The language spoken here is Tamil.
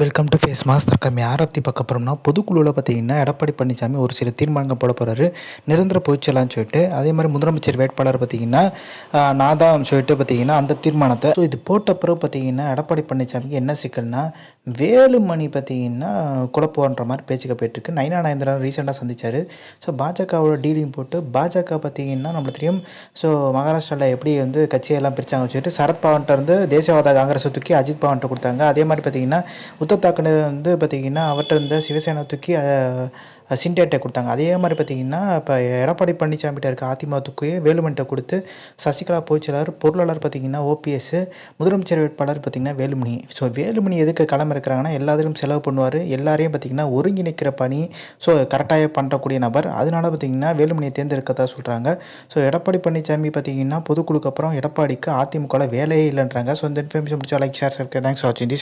வெல்கம் டு ஃபேஸ் மாஸ் தக்கம் யாரை பற்றி பார்க்க போகிறோம்னா பொதுக்குழுவில் பார்த்தீங்கன்னா எடப்பாடி பழனிசாமி ஒரு சில தீர்மானங்கள் போட போகிறாரு நிரந்தர பொதுச்செயலான்னு சொல்லிட்டு அதே மாதிரி முதலமைச்சர் வேட்பாளர் பார்த்தீங்கன்னா நான் தான் சொல்லிட்டு பார்த்தீங்கன்னா அந்த தீர்மானத்தை. ஸோ இது போட்ட பிறகு பார்த்தீங்கன்னா எடப்பாடி பழனிசாமிக்கு என்ன சிக்கல்னா வேலுமணி பார்த்தீங்கன்னா குழப்பம்ன்ற மாதிரி பேச்சுக்க போயிட்டுருக்கு. நைனா நயந்திரன் ரீசெண்டாக சந்திச்சார். ஸோ பாஜகவோட டீலிங் போட்டு பாஜக பார்த்தீங்கன்னா நம்மளுக்கு தெரியும் ஸோ மகாராஷ்டிராவில் எப்படி வந்து கட்சியெல்லாம் பிரித்தாங்க சொல்லிட்டு சரத் பவன்ட்ட இருந்து தேசியவாத காங்கிரஸை தூக்கி அஜித் பவன்ட்ட கொடுத்தாங்க. அதே மாதிரி பார்த்தீங்கன்னா உத்தவ் தாக்கரே வந்து பார்த்தீங்கன்னா அவர்கிட்ட இருந்த சிவசேனா தூக்கி சிண்டேட்டை கொடுத்தாங்க. அதே மாதிரி பார்த்தீங்கன்னா இப்போ எடப்பாடி பழனிசாமிகிட்ட இருக்க அதிமுக தூக்கி வேலுமணிட்ட கொடுத்து சசிகலா பொதுச்செயலாளர் பொருளாளர் பார்த்திங்கன்னா ஓபிஎஸ் முதலமைச்சர் வேட்பாளர் பார்த்திங்கன்னா வேலுமணி. ஸோ வேலுமணி எதுக்கு களம் இருக்கிறாங்கன்னா எல்லாத்திலும் செலவு பண்ணுவார். எல்லாரையும் பார்த்தீங்கன்னா ஒருங்கிணைக்கிற பணி ஸோ கரெக்டாக பண்ணுறக்கூடிய நபர். அதனால பார்த்தீங்கன்னா வேலுமணியை தேர்ந்தெடுக்கதா சொல்கிறாங்க ஸோ எடப்பாடி பழனிசாமி பார்த்தீங்கன்னா பொதுக்குழுக்கு அப்புறம் எடப்பாடிக்கு அதிமுகவில் வேலையே இல்லைன்றாங்க. ஸோ இந்த இன்ஃபர்மேஷன் முடிச்சா லைக் ஷேர் தேங்க்ஸ் வாட்சிங் தி